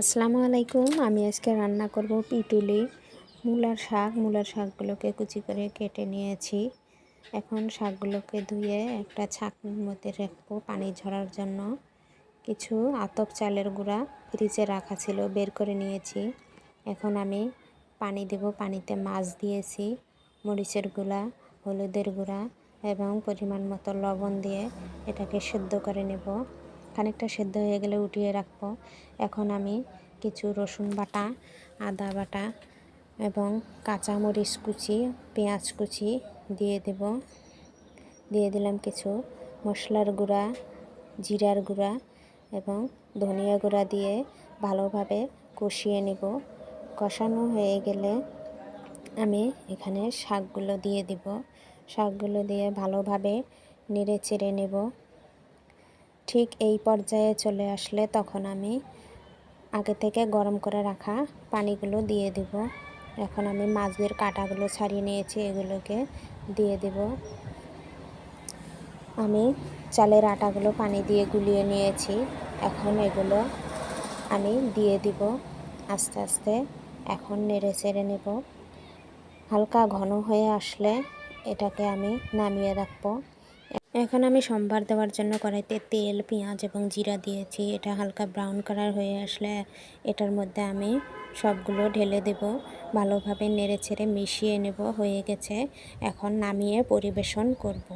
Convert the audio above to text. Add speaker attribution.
Speaker 1: আসসালামু আলাইকুম। আমি আজকে রান্না করব পিটুলি। মূলার শাক, মূলার শাকগুলোকে কুচি করে কেটে নিয়েছি। এখন শাকগুলোকে ধুয়ে একটা ছাকনির মধ্যে রাখব পানি ঝরার জন্য। কিছু আতপ চালের গুঁড়া ফ্রিজে রাখা ছিল, বের করে নিয়েছি। এখন আমি পানি দেব, পানিতে মাছ দিয়েছি। মরিচের গুঁড়া, হলুদের গুঁড়া এবং পরিমাণ মতো লবণ দিয়ে এটাকে সেদ্ধ করে নেব। খানিকটা সেদ্ধ হয়ে গেলে উঠিয়ে রাখব। এখন আমি কিছু রসুন বাটা, আদা বাটা এবং কাঁচামরিচ কুচি, পেঁয়াজ কুচি দিয়ে দেব। দিয়ে দিলাম কিছু মশলার গুঁড়া, জিরার গুঁড়া এবং ধনিয়া গুঁড়া দিয়ে ভালোভাবে কষিয়ে নেব। কষানো হয়ে গেলে আমি এখানে শাকগুলো দিয়ে দিব। শাকগুলো দিয়ে ভালোভাবে নেড়ে চেড়ে নেব। ঠিক এই পর্যায়ে চলে আসলে তখন আমি আগে থেকে গরম করে রাখা পানিগুলো দিয়ে দেব। এখন আমি মাছের কাটাগুলো ছাড়িয়ে নিয়েছি, এগুলোকে দিয়ে দেব। আমি চালের আটাগুলো পানি দিয়ে গুলিয়ে নিয়েছি, এখন এগুলো আমি দিয়ে দিব। আস্তে আস্তে এখন নেড়ে চেড়ে নেব। হালকা ঘন হয়ে আসলে এটাকে আমি নামিয়ে রাখব। এখন আমি সম্ভার দেওয়ার জন্য কড়াইতে তেল, পেঁয়াজ এবং জিরা দিয়েছি। এটা হালকা ব্রাউন কালার হয়ে আসলে এটার মধ্যে আমি সবগুলো ঢেলে দেব। ভালোভাবে নেড়ে ছেড়ে মিশিয়ে নেব, হয়ে গেছে। এখন নামিয়ে পরিবেশন করব।